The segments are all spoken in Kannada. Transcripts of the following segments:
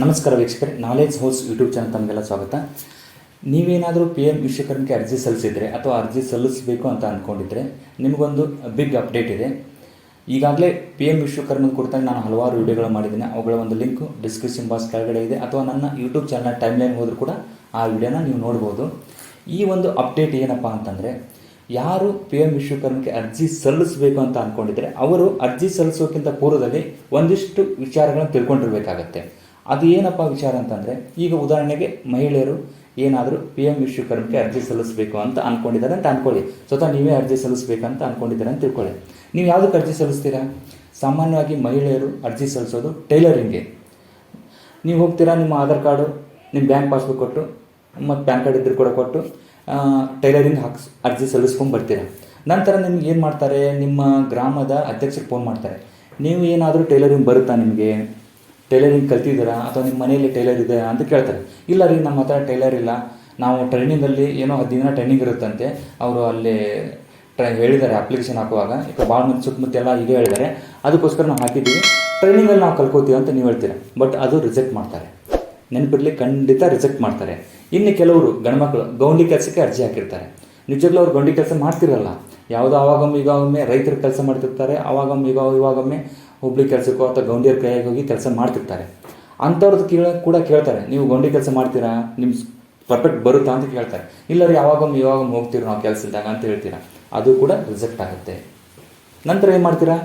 ನಮಸ್ಕಾರ ವೀಕ್ಷಕರೇ ನಾಲೆಜ್ ಹೌಸ್ ಯೂಟ್ಯೂಬ್ ಚಾನಲ್ ತಮಗೆಲ್ಲ ಸ್ವಾಗತ. ನೀವೇನಾದರೂ ಪಿ ಎಂ ವಿಶ್ವಕರ್ಮಕ್ಕೆ ಅರ್ಜಿ ಸಲ್ಲಿಸಿದರೆ ಅಥವಾ ಅರ್ಜಿ ಸಲ್ಲಿಸಬೇಕು ಅಂತ ಅಂದ್ಕೊಂಡಿದ್ರೆ ನಿಮಗೊಂದು ಬಿಗ್ ಅಪ್ಡೇಟ್ ಇದೆ. ಈಗಾಗಲೇ ಪಿ ಎಂ ವಿಶ್ವಕರ್ಮದ ಕುರಿತಾಗಿ ನಾನು ಹಲವಾರು ವಿಡಿಯೋಗಳು ಮಾಡಿದ್ದೀನಿ. ಅವುಗಳ ಒಂದು ಲಿಂಕ್ ಡಿಸ್ಕ್ರಿಪ್ಷನ್ ಬಾಕ್ಸ್ ಕೆಳಗಡೆ ಇದೆ. ಅಥವಾ ನನ್ನ ಯೂಟ್ಯೂಬ್ ಚಾನಲ್ ಟೈಮ್ ಲೈನ್ ಹೋದರೂ ಕೂಡ ಆ ವಿಡಿಯೋನ ನೀವು ನೋಡ್ಬೋದು. ಈ ಒಂದು ಅಪ್ಡೇಟ್ ಏನಪ್ಪ ಅಂತಂದರೆ, ಯಾರು ಪಿ ಎಂ ವಿಶ್ವಕರ್ಮಕ್ಕೆ ಅರ್ಜಿ ಸಲ್ಲಿಸಬೇಕು ಅಂತ ಅಂದ್ಕೊಂಡಿದ್ರೆ ಅವರು ಅರ್ಜಿ ಸಲ್ಲಿಸೋಕ್ಕಿಂತ ಪೂರ್ವದಲ್ಲಿ ಒಂದಿಷ್ಟು ವಿಚಾರಗಳನ್ನು ತಿಳ್ಕೊಂಡಿರ್ಬೇಕಾಗತ್ತೆ. ಅದು ಏನಪ್ಪ ವಿಚಾರ ಅಂತಂದರೆ, ಈಗ ಉದಾಹರಣೆಗೆ ಮಹಿಳೆಯರು ಏನಾದರೂ ಪಿ ಎಂ ವಿಶ್ವಕರ್ಮಕ್ಕೆ ಅರ್ಜಿ ಸಲ್ಲಿಸಬೇಕು ಅಂತ ಅಂದ್ಕೊಂಡಿದ್ದಾರೆ ಅಂತ ಅಂದ್ಕೊಳ್ಳಿ ಸ್ವತಃ ನೀವೇ ಅರ್ಜಿ ಸಲ್ಲಿಸಬೇಕಂತ ಅಂದ್ಕೊಂಡಿದ್ದಾರೆ ಅಂತ ತಿಳ್ಕೊಳ್ಳಿ. ನೀವು ಯಾವುದಕ್ಕೆ ಅರ್ಜಿ ಸಲ್ಲಿಸ್ತೀರಾ? ಸಾಮಾನ್ಯವಾಗಿ ಮಹಿಳೆಯರು ಅರ್ಜಿ ಸಲ್ಲಿಸೋದು ಟೈಲರಿಂಗ್ಗೆ. ನೀವು ಹೋಗ್ತೀರಾ ನಿಮ್ಮ ಆಧಾರ್ ಕಾರ್ಡು, ನಿಮ್ಮ ಬ್ಯಾಂಕ್ ಪಾಸ್ಬುಕ್ ಕೊಟ್ಟು, ಮತ್ತು ಪ್ಯಾನ್ ಕಾರ್ಡ್ ಇದ್ರೂ ಕೂಡ ಕೊಟ್ಟು ಟೈಲರಿಂಗ್ ಹಾಕ್ಸ್, ಅರ್ಜಿ ಸಲ್ಲಿಸ್ಕೊಂಡು ಬರ್ತೀರಾ? ನಂತರ ನಿಮ್ಗೆ ಏನು ಮಾಡ್ತಾರೆ? ನಿಮ್ಮ ಗ್ರಾಮದ ಅಧ್ಯಕ್ಷರಿಗೆ ಫೋನ್ ಮಾಡ್ತಾರೆ. ನೀವು ಏನಾದರೂ ಟೈಲರಿಂಗ್ ಬರುತ್ತಾ ನಿಮಗೆ? ಟೈಲರಿಂಗ್ ಕಲ್ತಿದ್ದೀರಾ ಅಥವಾ ನಿಮ್ಮ ಮನೆಯಲ್ಲಿ ಟೈಲರ್ ಇದೆ ಅಂತ ಕೇಳ್ತಾರೆ. ಇಲ್ಲ ರೀ, ನಮ್ಮ ಹತ್ರ ಟೈಲರ್ ಇಲ್ಲ. ನಾವು ಟ್ರೈನಿಂಗಲ್ಲಿ ಏನೋ ಹತ್ತು ದಿನ ಟ್ರೈನಿಂಗ್ ಇರುತ್ತಂತೆ. ಅವರು ಅಲ್ಲಿ ಟ್ರೈ ಹೇಳಿದ್ದಾರೆ ಅಪ್ಲಿಕೇಶನ್ ಹಾಕುವಾಗ. ಈಗ ಭಾಳ ಮಂದಿ ಸುತ್ತಮುತ್ತ ಎಲ್ಲ ಹೀಗೆ ಹೇಳಿದ್ದಾರೆ. ಅದಕ್ಕೋಸ್ಕರ ನಾವು ಹಾಕಿದ್ದೀವಿ. ಟ್ರೈನಿಂಗಲ್ಲಿ ನಾವು ಕಲ್ಕೋತೀವಿ ಅಂತ ನೀವು ಹೇಳ್ತೀರ. ಬಟ್ ಅದು ರಿಜೆಕ್ಟ್ ಮಾಡ್ತಾರೆ. ನೆನಪಿರಲಿ, ಖಂಡಿತ ರಿಜೆಕ್ಟ್ ಮಾಡ್ತಾರೆ. ಇನ್ನು ಕೆಲವರು ಗಂಡ್ಮಕ್ಳು ಗೌಂಡಿ ಕೆಲಸಕ್ಕೆ ಅರ್ಜಿ ಹಾಕಿರ್ತಾರೆ. ನಿಜವಾಗ್ಲೂ ಅವ್ರು ಗೌಂಡಿ ಕೆಲಸ ಮಾಡ್ತಿರಲ್ಲ. ಯಾವುದೋ ಆವಾಗೊಮ್ಮೆ ಈಗಾಗೊಮ್ಮೆ ರೈತರ ಕೆಲಸ ಮಾಡ್ತಿರ್ತಾರೆ, ಆವಾಗೊಮ್ಮೆ, ಈಗ ಇವಾಗೊಮ್ಮೆ ಹುಬ್ಳಿ ಕೆಲಸಕ್ಕೋ ಅಥವಾ ಗೌಂಡಿಯರ ಕೈಯಾಗಿ ಹೋಗಿ ಕೆಲಸ ಮಾಡ್ತಿರ್ತಾರೆ. ಅಂಥವ್ರದ್ದು ಕೇಳ ಕೂಡ ಕೇಳ್ತಾರೆ. ನೀವು ಗೌಂಡಿ ಕೆಲಸ ಮಾಡ್ತೀರಾ? ನಿಮ್ಮ ಪರ್ಫೆಕ್ಟ್ ಬರುತ್ತಾ ಅಂತ ಕೇಳ್ತಾರೆ. ಇಲ್ಲ ರೀ ಯಾವಾಗೊಮ್ಮೆ, ಇವಾಗೊಮ್ಮೆ ಹೋಗ್ತೀರಿ ನಾವು ಕೆಲಸ ಇದ್ದಾಗ ಅಂತ ಹೇಳ್ತೀರಾ. ಅದು ಕೂಡ ರಿಜೆಕ್ಟ್ ಆಗುತ್ತೆ. ನಂತರ ಏನು ಮಾಡ್ತೀರಾ?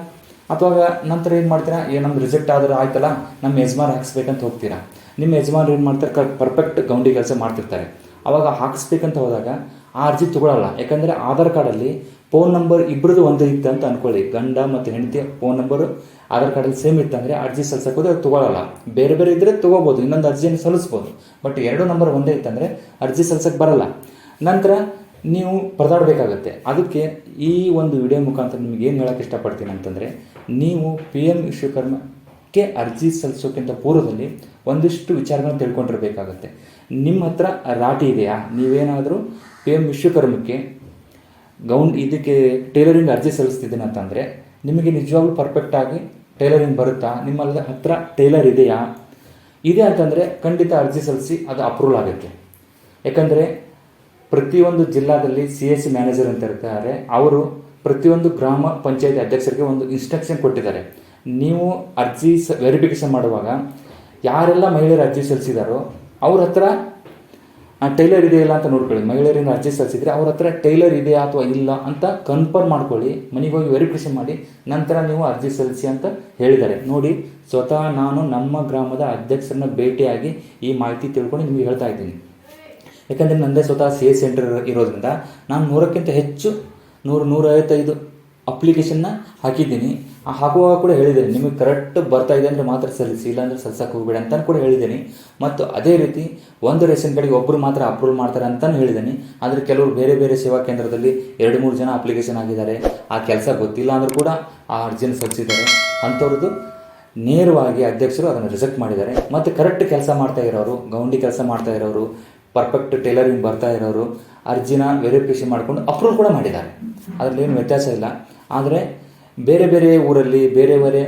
ಅಥವಾ ನಂತರ ಏನು ಮಾಡ್ತೀರಾ? ಏ, ನಮ್ದು ರಿಜೆಕ್ಟ್ ಆದ್ರೆ ಆಯ್ತಲ್ಲ, ನಮ್ಮ ಯಜಮಾನ್ ಹಾಕಿಸ್ಬೇಕಂತ ಹೋಗ್ತೀರಾ? ನಿಮ್ಮ ಯಜಮಾನ್ರು ಏನು ಮಾಡ್ತಾರೆ? ಕ ಪರ್ಫೆಕ್ಟ್ ಗೌಂಡಿ ಕೆಲಸ ಮಾಡ್ತಿರ್ತಾರೆ. ಅವಾಗ ಹಾಕಿಸ್ಬೇಕಂತ ಹೋದಾಗ ಆ ಅರ್ಜಿ ತೊಗೊಳಲ್ಲ. ಯಾಕಂದರೆ ಆಧಾರ್ ಕಾರ್ಡಲ್ಲಿ ಫೋನ್ ನಂಬರ್ ಇಬ್ಬರದ್ದು ಒಂದು ಇತ್ತು ಅಂತ ಅನ್ಕೊಳ್ಳಿ. ಗಂಡ ಮತ್ತು ಹೆಂಡತಿ ಫೋನ್ ನಂಬರು ಆಧಾರ್ ಕಾರ್ಡಲ್ಲಿ ಸೇಮ್ ಇತ್ತಂದರೆ ಅರ್ಜಿ ಸಲ್ಸಕ್ಕೆ ಹೋದ್ರೆ ಅದು ತಗೊಳ್ಳಲ್ಲ ಬೇರೆ ಬೇರೆ ಇದ್ದರೆ ತೊಗೋಬೋದು, ಇನ್ನೊಂದು ಅರ್ಜಿಯನ್ನು ಸಲ್ಲಿಸ್ಬೋದು. ಬಟ್ ಎರಡು ನಂಬರ್ ಒಂದೇ ಇತ್ತಂದರೆ ಅರ್ಜಿ ಸಲ್ಸೋಕ್ಕೆ ಬರಲ್ಲ. ನಂತರ ನೀವು ಪರದಾಡಬೇಕಾಗತ್ತೆ. ಅದಕ್ಕೆ ಈ ಒಂದು ವಿಡಿಯೋ ಮುಖಾಂತರ ನಿಮ್ಗೆ ಏನು ಹೇಳೋಕ್ಕೆ ಇಷ್ಟಪಡ್ತೀನಿ ಅಂತಂದರೆ, ನೀವು ಪಿ ಎಂ ವಿಶ್ವಕರ್ಮಕ್ಕೆ ಅರ್ಜಿ ಸಲ್ಲಿಸೋಕ್ಕಿಂತ ಪೂರ್ವದಲ್ಲಿ ಒಂದಿಷ್ಟು ವಿಚಾರಗಳನ್ನ ತಿಳ್ಕೊಂಡಿರ್ಬೇಕಾಗತ್ತೆ. ನಿಮ್ಮ ಹತ್ರ ರಾಟಿ ಇದೆಯಾ? ನೀವೇನಾದರೂ ಪಿ ಎಂ ವಿಶ್ವಕರ್ಮಕ್ಕೆ ಗೌನ್ ಇದಕ್ಕೆ ಟೈಲರಿಂಗ್ ಅರ್ಜಿ ಸಲ್ಲಿಸ್ತಿದ್ದೀನಿ ಅಂತಂದರೆ ನಿಮಗೆ ನಿಜವಾಗ್ಲೂ ಪರ್ಫೆಕ್ಟಾಗಿ ಟೈಲರಿಂಗ್ ಬರುತ್ತಾ? ನಿಮ್ಮಲ್ಲಿ ಹತ್ರ ಟೈಲರ್ ಇದೆಯಾ? ಇದೆ ಅಂತಂದರೆ ಖಂಡಿತ ಅರ್ಜಿ ಸಲ್ಲಿಸಿ ಅದು ಅಪ್ರೂವಲ್ ಆಗುತ್ತೆ. ಯಾಕಂದರೆ ಪ್ರತಿಯೊಂದು ಜಿಲ್ಲಾದಲ್ಲಿ ಸಿ ಎಸ್ ಸಿ ಮ್ಯಾನೇಜರ್ ಅಂತ ಇರ್ತಾರೆ. ಅವರು ಪ್ರತಿಯೊಂದು ಗ್ರಾಮ ಪಂಚಾಯತಿ ಅಧ್ಯಕ್ಷರಿಗೆ ಒಂದು ಇನ್ಸ್ಟ್ರಕ್ಷನ್ ಕೊಟ್ಟಿದ್ದಾರೆ. ನೀವು ಅರ್ಜಿ ಸ ವೆರಿಫಿಕೇಷನ್ ಮಾಡುವಾಗ ಯಾರೆಲ್ಲ ಮಹಿಳೆಯರು ಅರ್ಜಿ ಸಲ್ಲಿಸಿದಾರೋ ಅವ್ರ ಹತ್ರ ಟೈಲರ್ ಇದೆಯಲ್ಲ ಅಂತ ನೋಡ್ಕೊಳ್ಳಿ. ಮಹಿಳೆಯರಿಂದ ಅರ್ಜಿ ಸಲ್ಲಿಸಿದರೆ ಅವ್ರ ಹತ್ರ ಟೈಲರ್ ಇದೆಯಾ ಅಥವಾ ಇಲ್ಲ ಅಂತ ಕನ್ಫರ್ಮ್ ಮಾಡ್ಕೊಳ್ಳಿ. ಮನೆಗೆ ಹೋಗಿ ವೆರಿಫಿಕೇಷನ್ ಮಾಡಿ, ನಂತರ ನೀವು ಅರ್ಜಿ ಸಲ್ಲಿಸಿ ಅಂತ ಹೇಳಿದ್ದಾರೆ. ನೋಡಿ, ಸ್ವತಃ ನಾನು ನಮ್ಮ ಗ್ರಾಮದ ಅಧ್ಯಕ್ಷರನ್ನ ಭೇಟಿಯಾಗಿ ಈ ಮಾಹಿತಿ ತಿಳ್ಕೊಂಡು ನಿಮಗೆ ಹೇಳ್ತಾ ಇದ್ದೀನಿ. ಯಾಕಂದರೆ ನನ್ನದೇ ಸ್ವತಃ ಸಿ ಎಸ್ ಸೆಂಟರ್ ಇರೋದ್ರಿಂದ ನಾನು ನೂರಕ್ಕಿಂತ ಹೆಚ್ಚು, ನೂರು ನೂರೈವತ್ತೈದು ಅಪ್ಲಿಕೇಶನ್ನ ಹಾಕಿದ್ದೀನಿ. ಹಾಕುವಾಗ ಕೂಡ ಹೇಳಿದ್ದೀನಿ, ನಿಮಗೆ ಕರೆಕ್ಟ್ ಬರ್ತಾ ಇದೆ ಅಂದರೆ ಮಾತ್ರ ಸಲ್ಲಿಸಿ ಇಲ್ಲಾಂದರೆ ಸಲ್ಸಕ್ಕೆ ಹೋಗಬೇಡ ಅಂತ ಕೂಡ ಹೇಳಿದ್ದೀನಿ. ಮತ್ತು ಅದೇ ರೀತಿ ಒಂದು ರೇಷನ್ ಕಾರ್ಡಿಗೆ ಒಬ್ಬರು ಮಾತ್ರ ಅಪ್ರೂವಲ್ ಮಾಡ್ತಾರೆ ಅಂತಲೂ ಹೇಳಿದ್ದೀನಿ. ಆದರೆ ಕೆಲವರು ಬೇರೆ ಬೇರೆ ಸೇವಾ ಕೇಂದ್ರದಲ್ಲಿ ಎರಡು ಮೂರು ಜನ ಅಪ್ಲಿಕೇಶನ್ ಆಗಿದ್ದಾರೆ ಆ ಕೆಲಸ ಗೊತ್ತಿಲ್ಲ ಅಂದರೂ ಕೂಡ ಆ ಅರ್ಜಿನ ಸಲ್ಲಿಸಿದ್ದಾರೆ. ಅಂಥವ್ರದ್ದು ನೇರವಾಗಿ ಅಧ್ಯಕ್ಷರು ಅದನ್ನು ರಿಜೆಕ್ಟ್ ಮಾಡಿದ್ದಾರೆ. ಮತ್ತು ಕರೆಕ್ಟ್ ಕೆಲಸ ಮಾಡ್ತಾ ಇರೋರು, ಗೌಂಡಿ ಕೆಲಸ ಮಾಡ್ತಾ ಇರೋರು ಪರ್ಫೆಕ್ಟ್ ಟೈಲರಿಂಗ್ ಬರ್ತಾ ಇರೋರು, ಅರ್ಜಿನ ವೆರಿಫಿಕೇಷನ್ ಮಾಡಿಕೊಂಡು ಅಪ್ರೂವ್ ಕೂಡ ಮಾಡಿದ್ದಾರೆ. ಅದರಲ್ಲಿ ಏನು ವ್ಯತ್ಯಾಸ ಇಲ್ಲ. ಆದರೆ ಬೇರೆ ಬೇರೆ ಊರಲ್ಲಿ, ಬೇರೆ ಬೇರೆ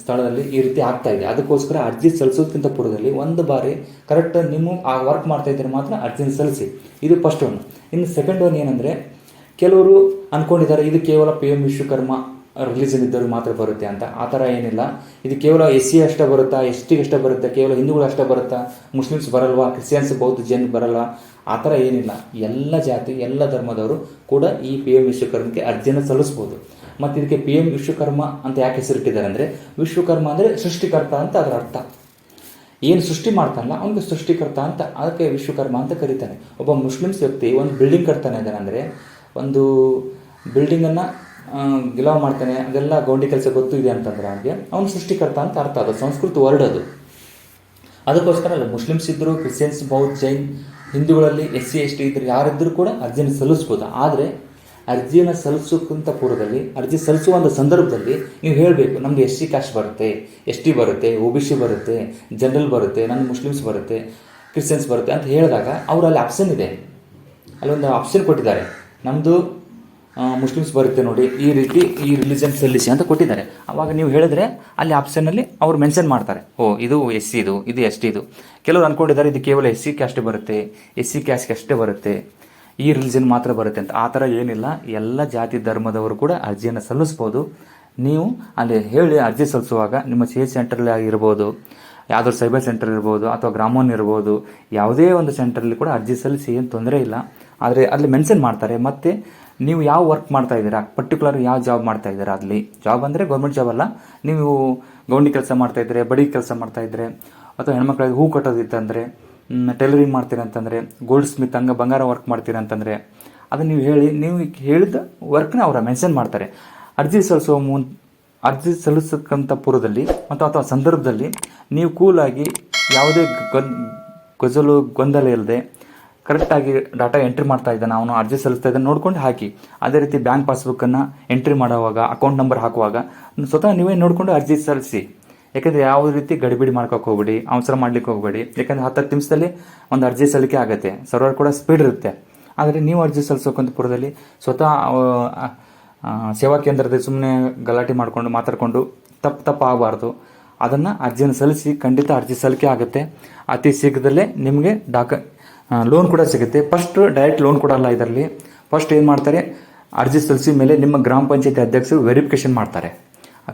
ಸ್ಥಳದಲ್ಲಿ ಈ ರೀತಿ ಆಗ್ತಾ ಇದೆ. ಅದಕ್ಕೋಸ್ಕರ ಅರ್ಜಿ ಸಲ್ಲಿಸೋದಕ್ಕಿಂತ ಪೂರ್ವದಲ್ಲಿ ಒಂದು ಬಾರಿ ಕರೆಕ್ಟ್ ನಿಮ್ಮ ಆ ವರ್ಕ್ ಮಾಡ್ತಾ ಇದ್ದರೆ ಮಾತ್ರ ಅರ್ಜಿನ ಸಲ್ಲಿಸಿ. ಇದು ಫಸ್ಟ್ ಒನ್ ಇನ್ನು ಸೆಕೆಂಡ್ ಒನ್ ಏನಂದರೆ, ಕೆಲವರು ಅಂದ್ಕೊಂಡಿದ್ದಾರೆ ಇದು ಕೇವಲ ಪಿ ಎಂ ವಿಶ್ವಕರ್ಮ ರಿಲೀಜನ್ ಇದ್ದವ್ರಿಗೆ ಮಾತ್ರ ಬರುತ್ತೆ ಅಂತ. ಆ ಥರ ಏನಿಲ್ಲ. ಇದು ಕೇವಲ ಎಸ್ ಸಿ ಅಷ್ಟೇ ಬರುತ್ತಾ ಎಸ್ ಟಿಗೆ ಅಷ್ಟೇ ಬರುತ್ತಾ, ಕೇವಲ ಹಿಂದೂಗಳು ಅಷ್ಟೇ ಬರುತ್ತಾ? ಮುಸ್ಲಿಮ್ಸ್ ಬರಲ್ವಾ? ಕ್ರಿಶ್ಚಿಯನ್ಸ್, ಬೌದ್ಧ ಜೈನ್ ಬರಲ್ಲ? ಆ ಥರ ಏನಿಲ್ಲ. ಎಲ್ಲ ಜಾತಿ, ಎಲ್ಲ ಧರ್ಮದವರು ಕೂಡ ಈ ಪಿ ಎಂ ವಿಶ್ವಕರ್ಮಕ್ಕೆ ಅರ್ಜಿನ ಸಲ್ಲಿಸ್ಬೋದು. ಮತ್ತು ಇದಕ್ಕೆ ಪಿ ಎಂ ವಿಶ್ವಕರ್ಮ ಅಂತ ಯಾಕೆ ಹೆಸರಿಟ್ಟಿದ್ದಾರೆ ಅಂದರೆ, ವಿಶ್ವಕರ್ಮ ಅಂದರೆ ಸೃಷ್ಟಿಕರ್ತ ಅಂತ ಅದರ ಅರ್ಥ. ಏನು ಸೃಷ್ಟಿ ಮಾಡ್ತಾನಲ್ಲ, ಅವನಿಗೆ ಸೃಷ್ಟಿಕರ್ತ ಅಂತ ಅದಕ್ಕೆ ವಿಶ್ವಕರ್ಮ ಅಂತ ಕರೀತಾನೆ. ಒಬ್ಬ ಮುಸ್ಲಿಮ್ಸ್ ವ್ಯಕ್ತಿ ಒಂದು ಬಿಲ್ಡಿಂಗ್ ಕಟ್ತಾನೆ ಇದ್ದಾನೆ ಅಂದರೆ, ಒಂದು ಬಿಲ್ಡಿಂಗನ್ನು ಗಿಲಾವ್ ಮಾಡ್ತಾನೆ, ಅದೆಲ್ಲ ಗೌಂಡಿ ಕೆಲಸ ಗೊತ್ತು ಇದೆ ಅಂತಂದ್ರೆ ಅವನಿಗೆ, ಅವನು ಸೃಷ್ಟಿಕರ್ತ ಅಂತ ಅರ್ಥ. ಅದು ಸಂಸ್ಕೃತ ವರ್ಡ್ ಅದು. ಅದಕ್ಕೋಸ್ಕರ ಅಲ್ಲ, ಮುಸ್ಲಿಮ್ಸ್ ಇದ್ದರು ಕ್ರಿಶ್ಚಿಯನ್ಸ್, ಬೌದ್ಧ, ಜೈನ್ ಹಿಂದೂಗಳಲ್ಲಿ ಎಸ್ ಸಿ ಎಸ್ ಟಿ ಇದ್ರೆ ಯಾರಿದ್ದರೂ ಕೂಡ ಅರ್ಜಿನ ಸಲ್ಲಿಸ್ಬೋದು. ಆದರೆ ಅರ್ಜಿನ ಸಲ್ಲಿಸೋಕ್ಕಿಂತ ಪೂರ್ವದಲ್ಲಿ, ಅರ್ಜಿ ಸಲ್ಲಿಸುವ ಒಂದು ಸಂದರ್ಭದಲ್ಲಿ ನೀವು ಹೇಳಬೇಕು, ನಮಗೆ ಎಸ್ ಸಿ ಕಾಸ್ಟ್ ಬರುತ್ತೆ, ಎಸ್ ಟಿ ಬರುತ್ತೆ, ಒ ಬಿ ಸಿ ಬರುತ್ತೆ, ಜನರಲ್ ಬರುತ್ತೆ ನನ್ನ ಮುಸ್ಲಿಮ್ಸ್ ಬರುತ್ತೆ, ಕ್ರಿಶ್ಚಿಯನ್ಸ್ ಬರುತ್ತೆ ಅಂತ ಹೇಳಿದಾಗ ಅವರಲ್ಲಿ ಆಪ್ಷನ್ ಇದೆ. ಅಲ್ಲೊಂದು ಆಪ್ಷನ್ ಕೊಟ್ಟಿದ್ದಾರೆ. ನಮ್ಮದು ಮುಸ್ಲಿಮ್ಸ್ ಬರುತ್ತೆ ನೋಡಿ. ಈ ರೀತಿ ಈ ರಿಲಿಜನ್ ಸಲ್ಲಿಸಿ ಅಂತ ಕೊಟ್ಟಿದ್ದಾರೆ. ಅವಾಗ ನೀವು ಹೇಳಿದ್ರೆ ಅಲ್ಲಿ ಆಪ್ಷನಲ್ಲಿ ಅವ್ರು ಮೆನ್ಷನ್ ಮಾಡ್ತಾರೆ. ಓ, ಇದು ಎಸ್ ಸಿ ಇದು ಇದು ಎಸ್ ಟಿ ಇದು. ಕೆಲವರು ಅನ್ಕೊಂಡಿದ್ದಾರೆ ಇದು ಕೇವಲ ಎಸ್ ಸಿ ಕ್ಯಾಸ್ಟ್ ಬರುತ್ತೆ ಎಸ್ ಸಿ ಕ್ಯಾಸ್ಟ್ಗೆ ಅಷ್ಟೇ ಬರುತ್ತೆ. ಈ ರಿಲಿಜನ್ ಮಾತ್ರ ಬರುತ್ತೆ ಅಂತ. ಆ ಥರ ಏನಿಲ್ಲ. ಎಲ್ಲ ಜಾತಿ ಧರ್ಮದವರು ಕೂಡ ಅರ್ಜಿಯನ್ನು ಸಲ್ಲಿಸ್ಬೋದು. ನೀವು ಅಲ್ಲಿ ಹೇಳಿ ಅರ್ಜಿ ಸಲ್ಲಿಸುವಾಗ ನಿಮ್ಮ ಸಿ ಎಚ್ ಸೆಂಟ್ರಲ್ಲಿ ಆಗಿರ್ಬೋದು, ಯಾವುದಾದ್ರು ಸೈಬರ್ ಸೆಂಟರ್ ಇರ್ಬೋದು ಅಥವಾ ಗ್ರಾಮೋನ್ ಇರ್ಬೋದು, ಯಾವುದೇ ಒಂದು ಸೆಂಟ್ರಲ್ಲಿ ಕೂಡ ಅರ್ಜಿ ಸಲ್ಲಿಸಿ ಏನು ತೊಂದರೆ ಇಲ್ಲ. ಆದರೆ ಅಲ್ಲಿ ಮೆನ್ಷನ್ ಮಾಡ್ತಾರೆ, ಮತ್ತು ನೀವು ಯಾವ ವರ್ಕ್ ಮಾಡ್ತಾ ಇದ್ದೀರಾ? ಪರ್ಟಿಕ್ಯುಲರ್ ಯಾವ ಜಾಬ್ ಮಾಡ್ತಾ ಇದ್ದೀರಾ ಅಲ್ಲಿ? ಜಾಬ್ ಅಂದರೆ ಗೌರ್ಮೆಂಟ್ ಜಾಬ್ ಅಲ್ಲ. ನೀವು ಗೌಂಡಿ ಕೆಲಸ ಮಾಡ್ತಾ ಇದ್ದರೆ ಬಡಿ ಕೆಲಸ ಮಾಡ್ತಾ ಇದ್ದರೆ ಅಥವಾ ಹೆಣ್ಮಕ್ಳಿಗೆ ಹೂ ಕಟ್ಟೋದಿತ್ತಂದರೆ ಟೈಲರಿಂಗ್ ಮಾಡ್ತೀರ ಅಂತಂದರೆ ಗೋಲ್ಡ್ ಸ್ಮಿತ್ ಹಂಗೆ ಬಂಗಾರ ವರ್ಕ್ ಮಾಡ್ತೀರಾ ಅಂತಂದರೆ, ಅದನ್ನು ನೀವು ಹೇಳಿ, ನೀವು ಹೇಳಿದ ವರ್ಕ್ನ ಅವರ ಮೆನ್ಷನ್ ಮಾಡ್ತಾರೆ. ಅರ್ಜಿ ಸಲ್ಲಿಸುವ ಮುನ್ ಅರ್ಜಿ ಸಲ್ಲಿಸಕ್ಕಂಥ ಪೂರ್ವದಲ್ಲಿ ಮತ್ತು ಅಥವಾ ಸಂದರ್ಭದಲ್ಲಿ ನೀವು ಕೂಲಾಗಿ ಯಾವುದೇ ಗನ್ ಗೊಂದಲ ಇಲ್ಲದೆ ಕರೆಕ್ಟಾಗಿ ಡಾಟಾ ಎಂಟ್ರಿ ಮಾಡ್ತಾ ಇದ್ದಾನೆ. ಅವನು ಅರ್ಜಿ ಸಲ್ಲಿಸ್ತಾ ಇದ್ದಾನೆ. ನೋಡ್ಕೊಂಡು ಹಾಕಿ. ಅದೇ ರೀತಿ ಬ್ಯಾಂಕ್ ಪಾಸ್ಬುಕ್ಕನ್ನು ಎಂಟ್ರಿ ಮಾಡುವಾಗ ಅಕೌಂಟ್ ನಂಬರ್ ಹಾಕುವಾಗ, ಸ್ವತಃ ನೀವೇ ನೋಡಿಕೊಂಡು ಅರ್ಜಿ ಸಲ್ಲಿಸಿ. ಯಾಕಂದರೆ ಯಾವ ರೀತಿ ಗಡಿಬಿಡಿ ಮಾಡ್ಕೋಕೆ ಹೋಗ್ಬೇಡಿ, ಅವಸರ ಮಾಡ್ಲಿಕ್ಕೆ ಹೋಗಬೇಡಿ. ಯಾಕಂದರೆ ಹತ್ತು ಹತ್ತು ನಿಮಿಷದಲ್ಲಿ ಒಂದು ಅರ್ಜಿ ಸಲ್ಲಿಕೆ ಆಗುತ್ತೆ. ಸರ್ವರ್ ಕೂಡ ಸ್ಪೀಡ್ ಇರುತ್ತೆ. ಆದರೆ ನೀವು ಅರ್ಜಿ ಪುರದಲ್ಲಿ ಸ್ವತಃ ಸೇವಾ ಕೇಂದ್ರದಲ್ಲಿ ಸುಮ್ಮನೆ ಗಲಾಟೆ ಮಾಡಿಕೊಂಡು, ಮಾತಾಡಿಕೊಂಡು ತಪ್ಪು ತಪ್ಪು ಆಗಬಾರ್ದು. ಅದನ್ನು ಅರ್ಜಿಯನ್ನು ಸಲ್ಲಿಸಿ ಖಂಡಿತ ಅರ್ಜಿ ಸಲ್ಲಿಕೆ ಆಗುತ್ತೆ. ಅತಿ ಶೀಘ್ರದಲ್ಲೇ ನಿಮಗೆ ಡಾಕ ಲೋನ್ ಕೂಡ ಸಿಗುತ್ತೆ. ಫಸ್ಟ್ ಡೈರೆಕ್ಟ್ ಲೋನ್ ಕೊಡಲ್ಲ ಇದರಲ್ಲಿ. ಫಸ್ಟ್ ಏನು ಮಾಡ್ತಾರೆ? ಅರ್ಜಿ ಸಲ್ಲಿಸಿ ಮೇಲೆ ನಿಮ್ಮ ಗ್ರಾಮ ಪಂಚಾಯತಿ ಅಧ್ಯಕ್ಷರು ವೆರಿಫಿಕೇಶನ್ ಮಾಡ್ತಾರೆ.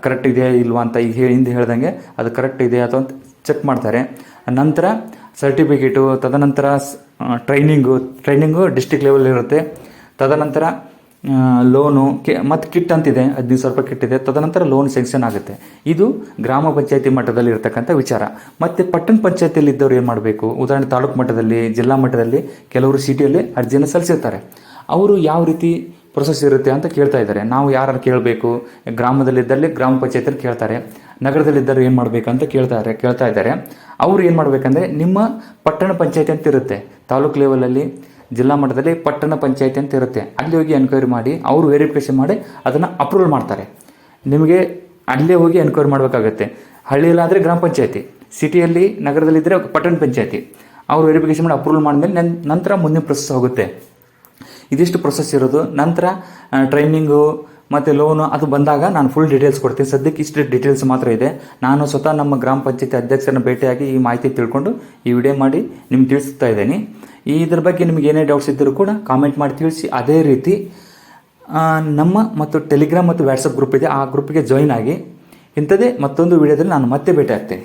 ಕರೆಕ್ಟ್ ಇದೆಯಾ ಇಲ್ವಾ ಅಂತ ಈಗ ಹಿಂದೆ ಹೇಳ್ದಂಗೆ ಅದು ಕರೆಕ್ಟ್ ಇದೆಯಾ ಅಥವಾ ಅಂತ ಚೆಕ್ ಮಾಡ್ತಾರೆ. ನಂತರ ಸರ್ಟಿಫಿಕೇಟು ತದನಂತರ ಟ್ರೈನಿಂಗು ಟ್ರೈನಿಂಗು ಡಿಸ್ಟಿಕ್ ಲೆವೆಲ್ ಇರುತ್ತೆ. ತದನಂತರ ಲೋನು ಕೆ ಮತ್ತು ಕಿಟ್ ಅಂತಿದೆ, ಹದಿನೈದು ಸಾವಿರ ರೂಪಾಯಿ ಕಿಟ್ ಇದೆ. ತದನಂತರ ಲೋನ್ ಸೆಂಕ್ಷನ್ ಆಗುತ್ತೆ. ಇದು ಗ್ರಾಮ ಪಂಚಾಯತಿ ಮಟ್ಟದಲ್ಲಿ ಇರತಕ್ಕಂಥ ವಿಚಾರ. ಮತ್ತು ಪಟ್ಟಣ ಪಂಚಾಯತಿಯಲ್ಲಿ ಇದ್ದವ್ರು ಏನು ಮಾಡಬೇಕು? ಉದಾಹರಣೆ, ತಾಲೂಕು ಮಟ್ಟದಲ್ಲಿ, ಜಿಲ್ಲಾ ಮಟ್ಟದಲ್ಲಿ ಕೆಲವರು ಸಿಟಿಯಲ್ಲಿ ಅರ್ಜಿಯನ್ನು ಸಲ್ಲಿಸಿರ್ತಾರೆ. ಅವರು ಯಾವ ರೀತಿ ಪ್ರೊಸೆಸ್ ಇರುತ್ತೆ ಅಂತ ಕೇಳ್ತಾ ಇದ್ದಾರೆ. ನಾವು ಯಾರು ಕೇಳಬೇಕು? ಗ್ರಾಮದಲ್ಲಿದ್ದಲ್ಲಿ ಗ್ರಾಮ ಪಂಚಾಯತಿಯಲ್ಲಿ ಕೇಳ್ತಾರೆ. ನಗರದಲ್ಲಿದ್ದರು ಏನು ಮಾಡಬೇಕು ಅಂತ ಕೇಳ್ತಾರೆ, ಕೇಳ್ತಾ ಇದ್ದಾರೆ. ಅವರು ಏನು ಮಾಡಬೇಕಂದ್ರೆ ನಿಮ್ಮ ಪಟ್ಟಣ ಪಂಚಾಯತಿ ಅಂತ ಇರುತ್ತೆ. ತಾಲೂಕು ಲೆವೆಲಲ್ಲಿ ಜಿಲ್ಲಾ ಮಟ್ಟದಲ್ಲಿ ಪಟ್ಟಣ ಪಂಚಾಯತಿ ಅಂತ ಇರುತ್ತೆ. ಅಲ್ಲಿ ಹೋಗಿ ಎನ್ಕ್ವೈರಿ ಮಾಡಿ, ಅವರು ವೆರಿಫಿಕೇಶನ್ ಮಾಡಿ, ಅದನ್ನು ಅಪ್ರೂವಲ್ ಮಾಡ್ತಾರೆ. ನಿಮಗೆ ಅಲ್ಲೇ ಹೋಗಿ ಎನ್ಕ್ವೈರಿ ಮಾಡಬೇಕಾಗತ್ತೆ. ಹಳ್ಳಿಯಲ್ಲಾದರೆ ಗ್ರಾಮ ಪಂಚಾಯತಿ. ಸಿಟಿಯಲ್ಲಿ ನಗರದಲ್ಲಿದ್ದರೆ ಪಟ್ಟಣ ಪಂಚಾಯತಿ. ಅವರು ವೆರಿಫಿಕೇಶನ್ ಮಾಡಿ ಅಪ್ರೂವಲ್ ಮಾಡಿದ್ಮೇಲೆ ನನ್- ನಂತರ ಮುಂದಿನ ಪ್ರೊಸೆಸ್ ಹೋಗುತ್ತೆ. ಇದಿಷ್ಟು ಪ್ರೊಸೆಸ್ ಇರೋದು. ನಂತರ ಟ್ರೈನಿಂಗು ಮತ್ತು ಲೋನು ಅದು ಬಂದಾಗ ನಾನು ಫುಲ್ ಡೀಟೇಲ್ಸ್ ಕೊಡ್ತೀನಿ. ಸದ್ಯಕ್ಕೆ ಇಷ್ಟು ಡೀಟೇಲ್ಸ್ ಮಾತ್ರ ಇದೆ. ನಾನು ಸ್ವತಃ ನಮ್ಮ ಗ್ರಾಮ ಪಂಚಾಯತಿ ಅಧ್ಯಕ್ಷರನ್ನ ಭೇಟಿಯಾಗಿ ಈ ಮಾಹಿತಿ ತಿಳ್ಕೊಂಡು ಈ ವಿಡಿಯೋ ಮಾಡಿ ನಿಮ್ಗೆ ತಿಳಿಸ್ತಾ ಇದ್ದೀನಿ. ಈ ಇದ್ರ ಬಗ್ಗೆ ನಿಮ್ಗೆ ಏನೇ ಡೌಟ್ಸ್ ಇದ್ದರೂ ಕೂಡ ಕಾಮೆಂಟ್ ಮಾಡಿ ತಿಳಿಸಿ. ಅದೇ ರೀತಿ ನಮ್ಮ ಮತ್ತು ಟೆಲಿಗ್ರಾಮ್ ಮತ್ತು ವಾಟ್ಸಪ್ ಗ್ರೂಪ್ ಇದೆ. ಆ ಗ್ರೂಪ್ಗೆ ಜಾಯಿನ್ ಆಗಿ ಇಂಥದ್ದೇ ಮತ್ತೊಂದು ವಿಡಿಯೋದಲ್ಲಿ ನಾನು ಮತ್ತೆ ಭೇಟಿ ಆಗ್ತೇನೆ